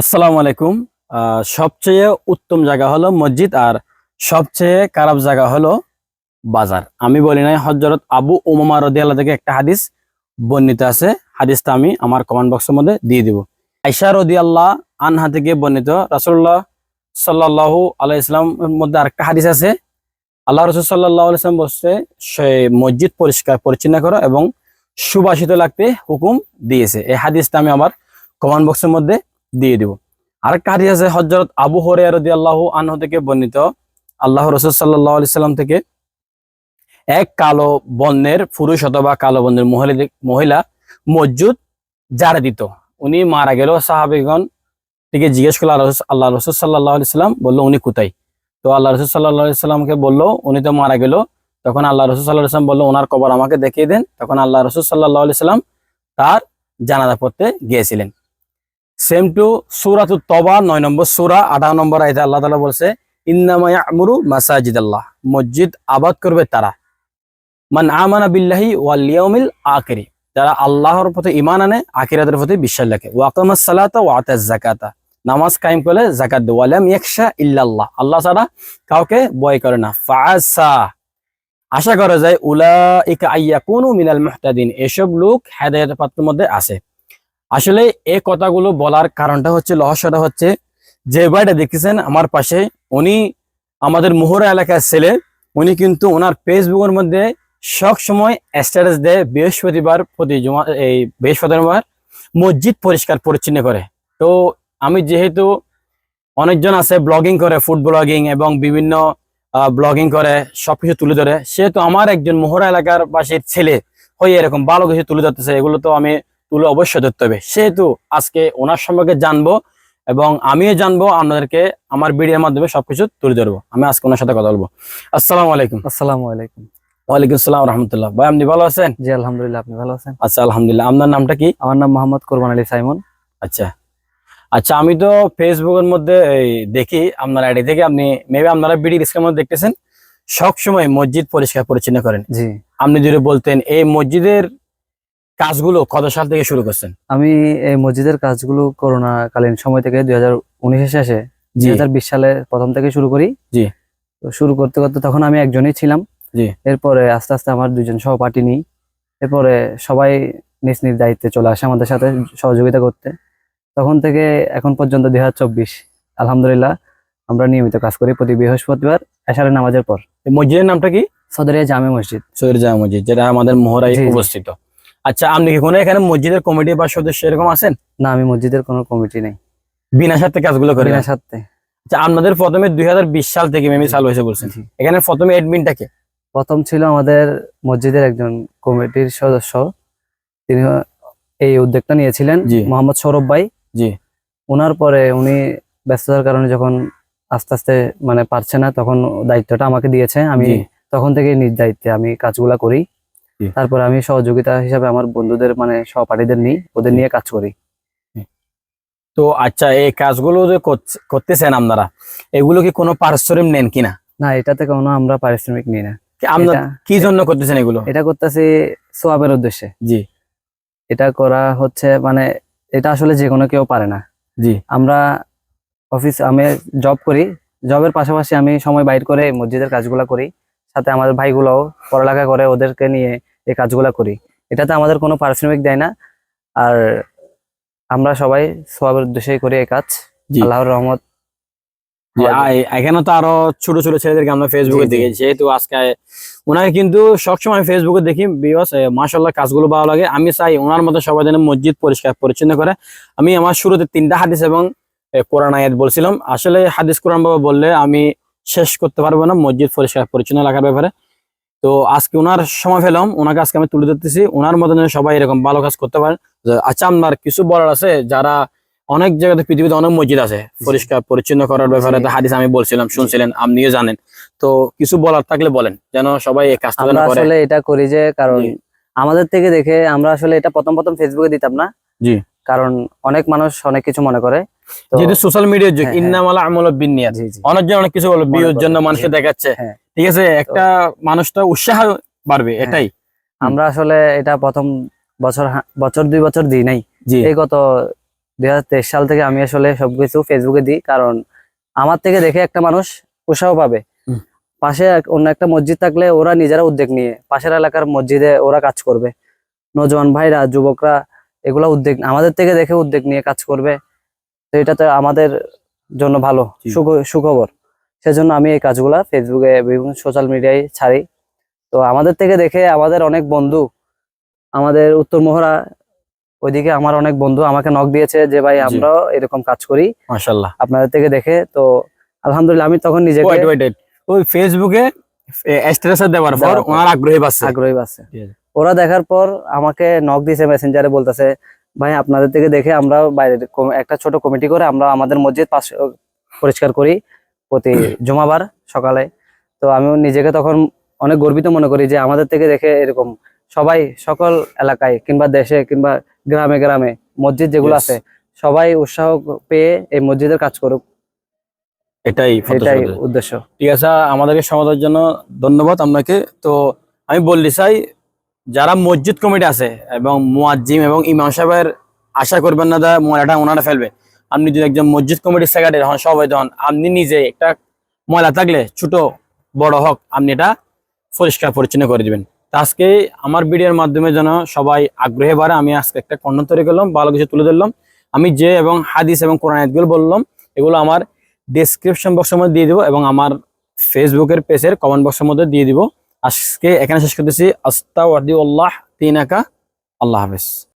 আসসালামু আলাইকুম। সবচেয়ে উত্তম জায়গা হলো মসজিদ আর সবচেয়ে খারাপ জায়গা হলো বাজার। আমি বলি নাই হজরত আবু উমামা রদিয়াল্লাহ থেকে একটা হাদিস বর্ণিত আছে। হাদিসটা আমি আমার কমেন্ট বক্সের মধ্যে দিয়ে দিব। আইসা রদিয়াল্লাহ আনহা থেকে বর্ণিত রাসুল্লাহ সাল্লাল্লাহু আলাইহি ইসলামের মধ্যে আরেকটা হাদিস আছে। আল্লাহ রসুল সাল্লাহ ইসলাম বলছে, সে মসজিদ পরিষ্কার, পরিচ্ছন্ন করো এবং সুবাসিত লাগতে হুকুম দিয়েছে। এই হাদিসটা আমি আমার কমেন্ট বক্সের মধ্যে দিয়ে দিব। আরেকটা হাদিস আছে হজরত আবু হরে রদি আল্লাহ আনহ থেকে বর্ণিত। আল্লাহ রসুল সাল্লাহ আলি সাল্লাম থেকে এক কালো বর্ণের পুরুষ অথবা কালো বর্ণের মহিলা মহিলা মসজিদ জারে দিত। উনি মারা গেল সাহাবিগণ থেকে জিজ্ঞেস করল, আল্লাহ রসুল- সাল্লাহ আলি সাল্লাম? বলল, উনি কোথায়? তো আল্লাহ রসুল সাল্লাহ সাল্লামকে বলল, উনি তো মারা গেল। তখন আল্লাহ রসুল সাল্লাহ সাল্লাম বলল, ওনার কবর আমাকে দেখিয়ে দেন। তখন আল্লাহ রসুল সাল্লাহ আলি সাল্লাম তার জানাজা পড়তে গিয়েছিলেন। সেম টু সুরাতু তবা নয় নম্বর সুরা আঠারো নম্বর আয়তে, আল্লাহ তালা বলছে ইন্নামায়া মাসাজিদ আল্লাহ মসজিদ আবাদ করবে তারা। মান আমানা বিল্লাহি ওয়াল ইয়াউমিল আখিরি, যারা আল্লাহর প্রতি ঈমান আনে, আখিরাতের প্রতি বিশ্বাস রাখে। ওয়াকামাস সালাতা ওয়া আতাজ যাকাতা, নামাজ কায়েম করে যাকাত দেয়। ওয়ালাম ইয়াখশা ইল্লাল্লাহ, আল্লাহ ছাড়া কাউকে ভয় করে না। ফাআসা, আশা করা যায়, উলাইকা আইয়াকুনু মিনাল মুহতাদিন, এসব লোক হেদায়েতের পাত্রের মধ্যে আছে। আসলে এই কথাগুলো বলার কারণটা হচ্ছে, রহস্যটা হচ্ছে যে ভাইটা দেখতেছেন আমার পাশে, উনি আমাদের মোহরা এলাকার ছেলে, উনি কিন্তু ওনার ফেসবুকের মধ্যে সব সময় স্ট্যাটাস দেয় বৃহস্পতিবার প্রতি জমা এই বৃহস্পতিবার মসজিদ পরিষ্কার পরিচ্ছন্ন করে। তো আমি যেহেতু অনেকজন আছে ব্লগিং করে ফুড ব্লগিং এবং বিভিন্ন ব্লগিং করে, সবকিছু তুলে ধরে, সেহেতু আমার একজন মোহরা এলাকার বাসীর ছেলে হয়ে এরকম ভালো কিছু তুলে ধরতেছে, এগুলো তো আমি তুলে অবশ্যই ধরতে হবে। সেহেতু আজকে ওনার সম্পর্কে জানব এবং আমিও জানব আপনাদেরকে আমার ভিডিওর মাধ্যমে সবকিছু তুলে ধরবো। আমি আজকে ওনার সাথে কথা বলব। আসসালামু আলাইকুম। আসসালামু আলাইকুম। ওয়ালাইকুম আসসালাম রহমতুল্লাহ। ভাই আপনি ভালো আছেন? জি আলহামদুলিল্লাহ আপনি ভালো আছেন? আচ্ছা আলহামদুলিল্লাহ। আপনার নামটা কি? আমার নাম মোহাম্মদ কোরবান আলী সাইমন। আচ্ছা। আচ্ছা আমি তো ফেসবুকের মধ্যে এই দেখি আপনার আইডি থেকে আপনি মেবি আপনারা বিডি রিস্কের মধ্যে দেখতেছেন। সব সময় মসজিদ পরিষ্কার পরিচ্ছন্ন করেন। জি। আপনি যদি বলতেন এই মসজিদের কাজগুলো কত সাল থেকে শুরু করছেন? আমি এই মসজিদের কাজগুলো করোনা কালীন সময় থেকে দুই হাজার উনিশের শেষে দুই হাজার বিশ সালে প্রথম থেকে শুরু করি। জি। তো শুরু করতে করতে তখন আমি একজনই ছিলাম। জি। এরপরে আস্তে আস্তে আমার দুজন সহপাঠী নিই। এরপরে সবাই নিজ নিজ দায়িত্বে চলে আসে আমাদের সাথে সহযোগিতা করতে। তখন থেকে এখন পর্যন্ত দুই হাজার চব্বিশ আলহামদুলিল্লাহ আমরা নিয়মিত কাজ করি প্রতি বৃহস্পতিবার এশারের নামাজের পর। মসজিদের নামটা কি? সদরিয়া জামে মসজিদ। সৈর জামা মসজিদ যেটা আমাদের মোহরায়। অবস্থিত আচ্ছা আপনি কি কোনো এখানে মসজিদের কমিটি বা সদস্য এরকম আছেন? না আমি মসজিদের কোনো কমিটি নেই। বিনা স্বার্থে কাজগুলো করেন বিনা স্বার্থে। আচ্ছা আপনাদের প্রথমে দুই হাজার বিশ সাল থেকে মেমি চালু হয়েছে বলছেন। এখানে প্রথমে এডমিনটাকে প্রথম ছিল আমাদের মসজিদের একজন কমিটির সদস্য। তিনি এই উদ্যোগটা নিয়েছিলেন। মোহাম্মদ সৌরভ ভাই। জি। ওনার পরে উনি ব্যস্ততার কারণে যখন আস্তে আস্তে মানে পারছে না তখন দায়িত্বটা আমাকে দিয়েছে। আমি তখন থেকে নিজ দায়িত্বে আমি কাজগুলা করি। তারপরে আমি সহযোগিতা হিসাবে আমার বন্ধুদের মানে সহপাঠীদের নিই ওদের নিয়ে কাজ করি। তো আচ্ছা এই কাজগুলো যে করতেছেন আপনারা এগুলো কি কোনো পারিশ্রমিক নেন কিনা? না এটাতে কোনো আমরা পারিশ্রমিক নিই না। কি এটা- কি জন্য করতেছেন এগুলো? এটা করতেছি সোয়াবের উদ্দেশ্যে। জি। এটা করা হচ্ছে মানে এটা আসলে যে কোনো কেউ পারে না। জি। আমরা অফিস আমি জব করি জবের পাশাপাশি আমি সময় বাইর করে মসজিদের কাজগুলো করি। সাথে আমাদের ভাইগুলোও পড়ালেখা করে ওদেরকে নিয়ে এই কাজগুলা করি। এটাতে আমাদের কোনো পারিশ্রমিক দেয় না। আর আমরা সবাই সবের উদ্দেশ্যেই করি এই কাজ। আল্লাহর রহমত। এখানে তো আরও ছোট ছোট ছেলেদেরকে আমরা ফেসবুকে। দেখেছি। যেহেতু আজকে ওনাকে কিন্তু সবসময় ফেসবুকে দেখি বিকজ মাসাল্লাহ কাজগুলো ভালো লাগে। আমি চাই ওনার মতো সবাই যেন মসজিদ পরিষ্কার পরিচ্ছন্ন করে। আমি আমার শুরুতে তিনটা হাদিস এবং কোরআন আয়াত বলছিলাম। আসলে হাদিস কোরআন বাবা বললে আমি শেষ করতে পারব না মসজিদ পরিষ্কার পরিচ্ছন্ন রাখার ব্যাপারে। তো আজকে ওনার সময় ফেলাম ওনাকে আজকে আমি তুলে ধরতেছি। ওনার মতন যেন সবাই এরকম ভালো কাজ করতে পারেন আচ্ছা আপনার কিছু বলার আছে? যারা অনেক জায়গাতে পৃথিবীতে অনেক মসজিদ আছে পরিষ্কার পরিচ্ছন্ন করার ব্যাপারে হাদিস আমি বলছিলাম শুনছিলেন আপনিও জানেন। তো কিছু বলার থাকলে বলেন যেন সবাই এই কাজটা করে। আসলে এটা করি যে কারণ আমাদের থেকে দেখে আমরা আসলে এটা প্রথম প্রথম ফেসবুকে দিতাম না। জি। কারণ অনেক মানুষ অনেক কিছু মনে করে। সোশ্যাল মিডিয়ার যুগ হ্যাঁ, হ্যাঁ। ইন্নামালা আমল অনেকজন অনেক কিছু বলো বিয়ের জন্য মানুষকে দেখাচ্ছে। হ্যাঁ। ঠিক আছে? একটা মানুষটা উৎসাহ বাড়বে। এটাই। আমরা আসলে এটা প্রথম বছর বছর দুই বছর দিই নাই। এই গত দুই সাল থেকে আমি আসলে সবকিছু ফেসবুকে দিই কারণ আমার থেকে দেখে একটা মানুষ উৎসাহ পাবে। পাশে অন্য একটা মসজিদ থাকলে ওরা নিজেরা উদ্যোগ নিয়ে পাশের এলাকার মসজিদে ওরা কাজ করবে। নজওয়ান ভাইরা যুবকরা এগুলা উদ্যোগ আমাদের থেকে দেখে উদ্যোগ নিয়ে কাজ করবে। তো এটা তো আমাদের জন্য ভালো সুখ- সুখবর। সেজন্য আমি এই কাজগুলা ফেসবুকে বিভিন্ন সোশ্যাল মিডিয়ায় ছাড়ি। তো আমাদের থেকে দেখে আমাদের অনেক বন্ধু আমাদের উত্তর মোহরা ওইদিকে আমার অনেক বন্ধু আমাকে নক দিয়েছে যে ভাই। আমরাও এরকম কাজ করি। মাশাল্লাহ আপনাদের থেকে দেখে তো আলহামদুলিল্লাহ আমি তখন ওয়েট ওই ফেসবুকে স্ট্যাটাসে দেওয়ার পর ওনার আগ্রহী পাচ্ছে আগ্রহী আছে। ওরা দেখার পর আমাকে নক দিয়েছে মেসেঞ্জারে বলতেছে ভাই আপনাদের থেকে দেখে আমরা বাইরে একটা ছোট কমিটি করে আমরা আমাদের মসজিদ পাশ পরিষ্কার করি প্রতি জুমাবার সকালে। তো আমি নিজেকে তখন অনেক গর্বিত মনে করি যে আমাদের থেকে দেখে এরকম সবাই সকল এলাকায় কিংবা দেশে কিংবা গ্রামে গ্রামে মসজিদ যেগুলো আছে সবাই উৎসাহ পেয়ে এই মসজিদের কাজ করুক। এটাই এটাই উদ্দেশ্য। ঠিক আছে আমাদেরকে সমাধার জন্য ধন্যবাদ আপনাকে। তো আমি বললি চাই যারা মসজিদ কমিটি আছে এবং মুয়াজ্জিম এবং ইমাম সাহেবের আশা করবেন না দা, ময়লাটা ওনারা ফেলবে। আপনি যদি একজন মসজিদ কমিটির সেক্রেটারি হন সবাই হন, আপনি নিজে একটা ময়লা থাকলে ছোট, বড় হোক, আপনি এটা পরিষ্কার পরিচ্ছন্ন করে দিবেন। তো আজকে আমার ভিডিওর মাধ্যমে যেন সবাই আগ্রহে বাড়ে, আমি আজকে একটা কন্টেন্ট তৈরি করলাম, ভালো কিছু তুলে ধরলাম। আমি যে এবং হাদিস এবং কোরআন আয়াতগুলো বললাম, এগুলো আমার ডেসক্রিপশন বক্সের মধ্যে দিয়ে দিব এবং আমার ফেসবুকের পেজের কমেন্ট বক্সের মধ্যে দিয়ে দিব। আজকে এখানে শেষ করতেছি। আস্তা ওয়াদি আল্লাহ তিনাকা। আল্লাহ হাফেজ।